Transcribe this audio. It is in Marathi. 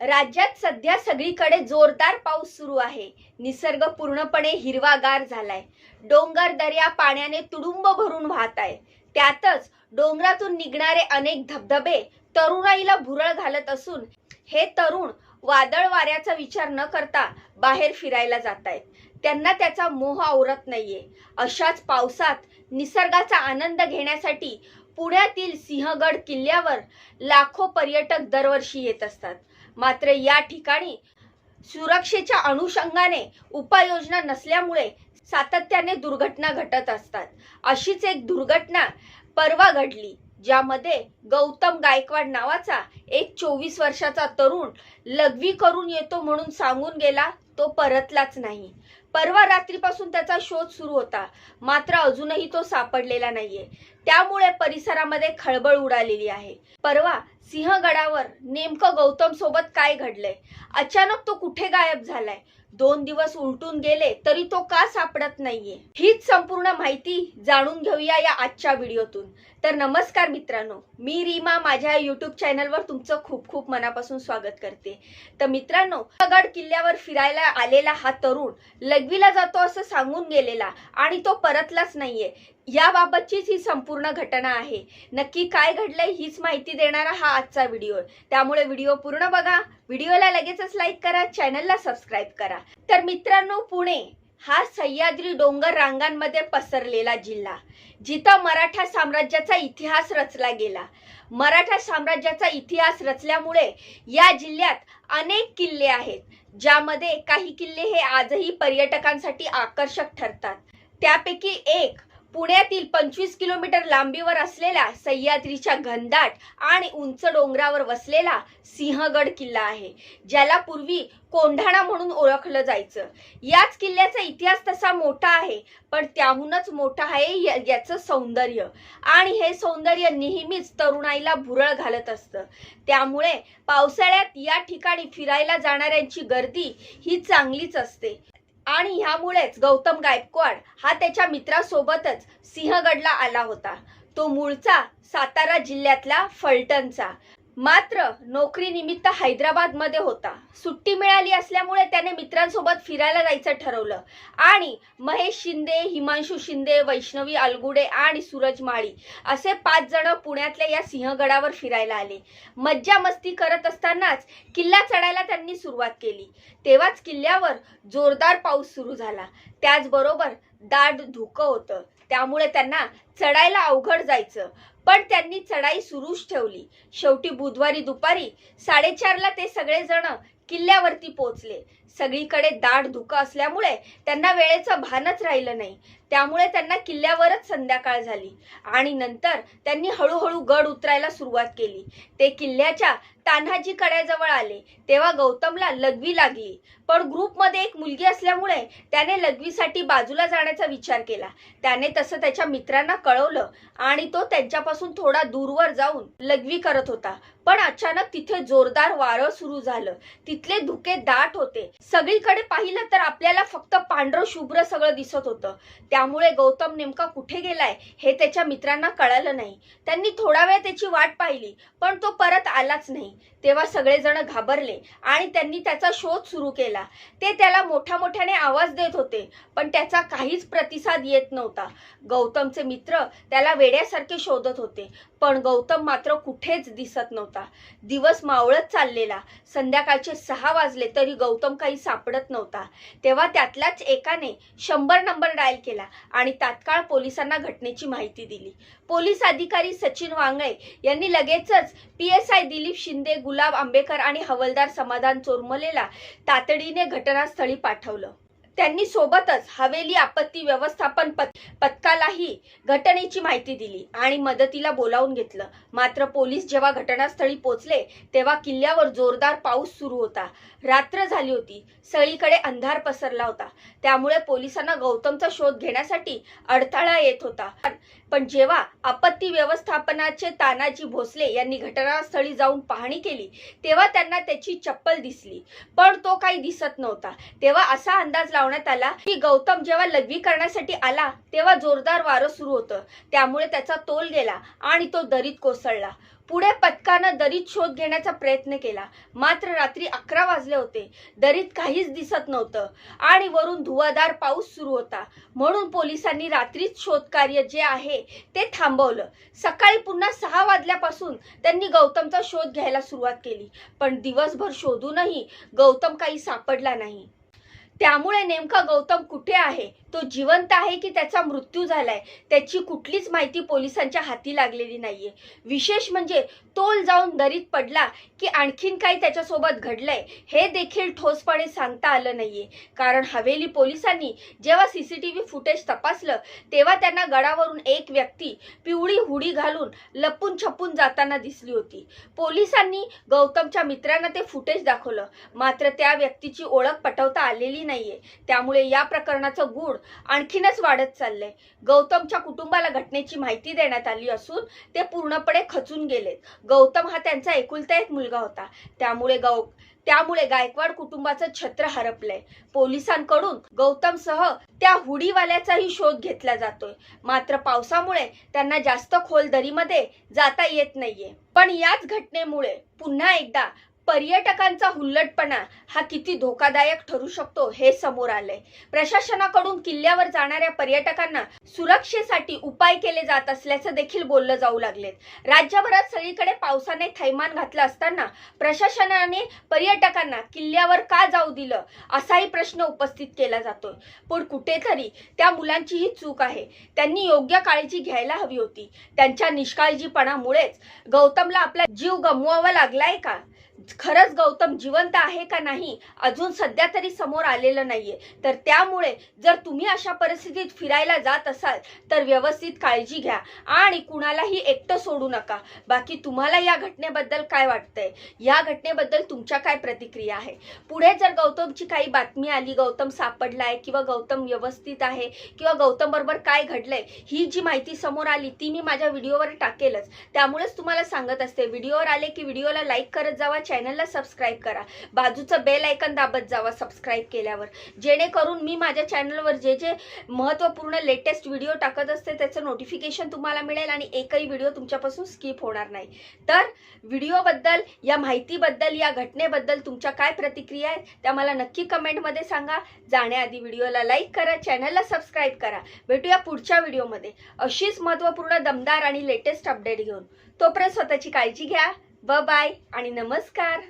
राज्यात सध्या सगळीकडे जोरदार पाऊस सुरू आहे. निसर्ग पूर्णपणे हिरवागार झालाय. डोंगर दर्या पाण्याने तुडुंब भरून वाहत आहे. त्यातच डोंगरातून निघणारे अनेक धबधबे तरुणाईला भुरळ घालत असून हे तरुण वादळ वाऱ्याचा विचार न करता बाहेर फिरायला जात आहेत. त्यांना त्याचा मोह आवरत नाहीये. अशाच पावसात निसर्गाचा आनंद घेण्यासाठी पुण्यातील सिंहगड किल्ल्यावर लाखो पर्यटक दरवर्षी येत असतात. मात्र या ठिकाणी सुरक्षेच्या अनुषंगाने उपाययोजना नसल्यामुळे सातत्याने दुर्घटना घटत असतात. अशीच एक दुर्घटना परवा घडली ज्यामध्ये गौतम गायकवाड नावाचा एक चोवीस वर्षाचा तरुण लघवी करून येतो म्हणून सांगून गेला. तो परतलाच नाही. परवा रात्रीपासून त्याचा शोध सुरू होता. मात्र अजूनही तो सापडलेला नाहीये. त्यामुळे परिसरामध्ये खळबळ उडालेली आहे. परवा सिंहगडावर नेमकं गौतम सोबत काय घडलंय? अचानक तो कुठे गायब झालाय? दोन दिवस उलटून गेले तरी तो का सापडत नाहीये? हीच संपूर्ण माहिती जाणून घेऊया या आजच्या व्हिडिओतून. तर नमस्कार मित्रांनो मी रीमा माझ्या युट्यूब चॅनलवर तुमचं खूप खूप मनापासून स्वागत करते. तर मित्रांनो गड किल्ल्यावर फिरायला आलेला हा तरुण लघवीला जातो असं सांगून गेलेला आणि तो परतलाच नाहीये. याबाबतचीच ही संपूर्ण घटना आहे. नक्की काय घडलंय हीच माहिती देणारा हा आजचा व्हिडिओ. आहे त्यामुळे व्हिडिओ पूर्ण बघा. व्हिडिओला लगेचच लाईक करा चॅनलला सबस्क्राईब करा. तर मित्रांनो पुणे हा सह्याद्री डोंगर रांगांमध्ये पसरलेला जिल्हा. जिथं मराठा साम्राज्याचा इतिहास रचला गेला. मराठा साम्राज्याचा इतिहास रचल्यामुळे या जिल्ह्यात अनेक किल्ले आहेत ज्यामध्ये काही किल्ले हे आजही पर्यटकांसाठी आकर्षक ठरतात. त्यापैकी एक पुण्यातील पंचवीस किलोमीटर लांबीवर असलेला सह्याद्रीच्या घनदाट आणि उंच डोंगरावर वसलेला सिंहगड किल्ला आहे ज्याला पूर्वी कोंढाणा म्हणून ओळखलं जायचं. याच किल्ल्याचा इतिहास तसा मोठा आहे पण त्याहूनच मोठा आहे याचं सौंदर्य. आणि हे सौंदर्य नेहमीच तरुणाईला भुरळ घालत असतं. त्यामुळे पावसाळ्यात या ठिकाणी फिरायला जाणाऱ्यांची गर्दी ही चांगलीच असते. आणि ह्यामुळेच गौतम गायकवाड हा त्याच्या मित्रासोबतच सिंहगडला आला होता. तो मूळचा सातारा जिल्ह्यातला फलटणचा. मात्र नोकरीनिमित्त हैदराबादमध्ये होता. सुट्टी मिळाली असल्यामुळे त्याने मित्रांसोबत फिरायला जायचं ठरवलं. आणि महेश शिंदे हिमांशू शिंदे वैष्णवी अलगुडे आणि सूरज माळी असे पाच जण पुण्यातल्या या सिंहगडावर फिरायला आले. मज्जा मस्ती करत असतानाच किल्ला चढायला त्यांनी सुरुवात केली. तेव्हाच किल्ल्यावर जोरदार पाऊस सुरू झाला. त्याचबरोबर दाट धुकं होतं. त्यामुळे त्यांना चढायला अवघड जायचं. पण त्यांनी चढाई सुरूच ठेवली. शेवटी बुधवारी दुपारी साडेचारला ते सगळेजण किल्ल्यावरती पोहोचले. सगळीकडे दाट धुकं असल्यामुळे त्यांना वेळेचं भानच राहिलं नाही. त्यामुळे त्यांना किल्ल्यावरच संध्याकाळ झाली. आणि नंतर त्यांनी हळूहळू गड उतरायला सुरुवात केली. ते किल्ल्याच्या तान्हाजी कड्याजवळ आले. तेव्हा गौतमला लघवी लागली. पण ग्रुपमध्ये एक मुलगी असल्यामुळे त्याने लघवीसाठी बाजूला जाण्याचा विचार केला. त्याने तसं त्याच्या मित्रांना कळवलं आणि तो त्यांच्यापासून थोडा दूरवर जाऊन लघवी करत होता. पण अचानक तिथे जोरदार वारं सुरू झालं. तिथले धुके दाट होते. सगळीकडे पाहिलं तर आपल्याला फक्त पांढरं शुभ्र सगळं दिसत होतं. त्यामुळे गौतम नेमका कुठे गेलाय हे त्याच्या मित्रांना कळालं नाही. त्यांनी थोडा वेळ त्याची वाट पाहिली पण तो परत आलाच नाही. तेव्हा सगळेजण घाबरले आणि त्यांनी त्याचा शोध सुरू केला. ते त्याला मोठ्या मोठ्याने आवाज देत होते पण त्याचा काहीच प्रतिसाद येत नव्हता. गौतमचे मित्र त्याला वेड्यासारखे शोधत होते. पण गौतम मात्र कुठेच दिसत नव्हता. दिवस मावळत चाललेला. संध्याकाळचे सहा वाजले तरी गौतम काही सापडत नव्हता. तेव्हा त्यातल्याच एकाने शंभर नंबर डायल केला आणि तात्काळ पोलिसांना घटनेची माहिती दिली. पोलीस अधिकारी सचिन वांगळे यांनी लगेचच P S I Dilip Shinde Gulab Ambekar आणि हवलदार समाधान चोरमलेला तातडीने घटनास्थळी पाठवलं. त्यांनी सोबतच हवेली आपत्ती व्यवस्थापन पथ पथकालाही घटनेची माहिती दिली आणि मदतीला बोलावून घेतलं. मात्र पोलीस जेव्हा घटनास्थळी पोहोचले तेव्हा किल्ल्यावर जोरदार पाऊस सुरू होता. रात्र झाली होती. सळीकडे अंधार पसरला होता. त्यामुळे पोलिसांना गौतमचा शोध घेण्यासाठी अडथळा येत होता. पण जेव्हा आपत्ती व्यवस्थापनाचे तानाजी भोसले यांनी घटनास्थळी जाऊन पाहणी केली तेव्हा त्यांना त्याची चप्पल दिसली. पण तो काही दिसत नव्हता. तेव्हा असा अंदाज लावण्यात आला की गौतम जेव्हा लघवी करण्यासाठी आला तेव्हा जोरदार वारं सुरू होतं. त्यामुळे त्याचा तोल गेला आणि तो दरीत कोसळला. पुढे पथकानं दरीत शोध घेण्याचा प्रयत्न केला. मात्र रात्री अकरा वाजले होते. दरीत काहीच दिसत नव्हतं आणि वरून धुवाधार पाऊस सुरू होता. म्हणून पोलिसांनी रात्रीच शोधकार्य जे आहे ते थांबवलं. सकाळी पुन्हा सहा वाजल्यापासून त्यांनी गौतमचा शोध घ्यायला सुरुवात केली. पण दिवसभर शोधूनही गौतम काही सापडला नाही. त्यामुळे नेमका गौतम कुठे आहे? तो जिवंत आहे की त्याचा मृत्यू झालाय त्याची कुठलीच माहिती पोलिसांच्या हाती लागलेली नाहीये. विशेष म्हणजे तोल जाऊन दरीत पडला की आणखीन काही त्याच्यासोबत घडलंय हे देखील ठोसपणे सांगता आलं नाहीये. कारण हवेली पोलिसांनी जेव्हा सीसीटीव्ही फुटेज तपासलं तेव्हा त्यांना गडावरून एक व्यक्ती पिवळी हुडी घालून लपून छपून जाताना दिसली होती. पोलिसांनी गौतमच्या मित्रांना ते फुटेज दाखवलं मात्र त्या व्यक्तीची ओळख पटवता आलेली नाहीये. त्यामुळे या प्रकरणाचं गूढ आणखीनच वाढत चाललंय. गौतमच्या कुटुंबाला घटनेची माहिती देण्यात आली असून ते पूर्णपणे खचून गेलेत. गौतम हा त्यांचा एकुलता एक मुलगा होता. त्यामुळे गौ त्यामुळे गायकवाड कुटुंबाचं छत्र हरपलंय. पोलिसांकडून गौतमसह त्या हुडीवाल्याचाही शोध घेतला जातोय. मात्र पावसामुळे त्यांना जास्त खोल दरीमध्ये जाता येत नाहीये. पण याच घटनेमुळे पुन्हा एकदा पर्यटकांचा हुल्लटपणा हा किती धोकादायक ठरू शकतो हे समोर आलंय. प्रशासनाकडून किल्ल्यावर जाणाऱ्या पर्यटकांना सुरक्षेसाठी उपाय केले जात असल्याचं देखील बोललं जाऊ लागलेत. राज्यभरात सगळीकडे पावसाने थैमान घातलं असताना प्रशासनाने पर्यटकांना किल्ल्यावर का जाऊ दिलं असाही प्रश्न उपस्थित केला जातोय. पण कुठेतरी त्या मुलांचीही चूक आहे. त्यांनी योग्य काळजी घ्यायला हवी होती. त्यांच्या निष्काळजीपणामुळेच गौतमला आपला जीव गमवावा लागलाय का? खरंच गौतम जिवंत आहे का नाही अजून सध्या तरी समोर आलेलं नाहीये. तर त्यामुळे जर तुम्ही अशा परिस्थितीत फिरायला जात असाल तर व्यवस्थित काळजी घ्या आणि कुणालाही एकटं सोडू नका. बाकी तुम्हाला या घटनेबद्दल काय वाटतंय? या घटनेबद्दल तुमच्या काय प्रतिक्रिया आहे? पुढे जर गौतमची काही बातमी आली गौतम सापडलाय किंवा गौतम व्यवस्थित आहे किंवा गौतम बरोबर काय घडलंय ही जी माहिती समोर आली ती मी माझ्या व्हिडिओवर टाकेलच. त्यामुळेच तुम्हाला सांगत असते व्हिडिओवर आले की व्हिडिओला लाईक करत जावा चॅनलला सबस्क्राईब करा. बाजूचं बेल ऐकन दाबत जावा सबस्क्राईब केल्यावर. जेणेकरून मी माझ्या चॅनलवर जे जे महत्त्वपूर्ण लेटेस्ट व्हिडिओ टाकत असते त्याचं नोटिफिकेशन तुम्हाला मिळेल आणि एकही व्हिडिओ तुमच्यापासून स्किप होणार नाही. तर व्हिडिओबद्दल या माहितीबद्दल या घटनेबद्दल तुमच्या काय प्रतिक्रिया आहेत त्या मला नक्की कमेंटमध्ये सांगा. जाण्याआधी व्हिडिओला लाईक करा चॅनलला सबस्क्राईब करा. भेटूया पुढच्या व्हिडिओमध्ये अशीच महत्त्वपूर्ण दमदार आणि लेटेस्ट अपडेट घेऊन. तोपर्यंत स्वतःची काळजी घ्या. ब बाय आणि नमस्कार.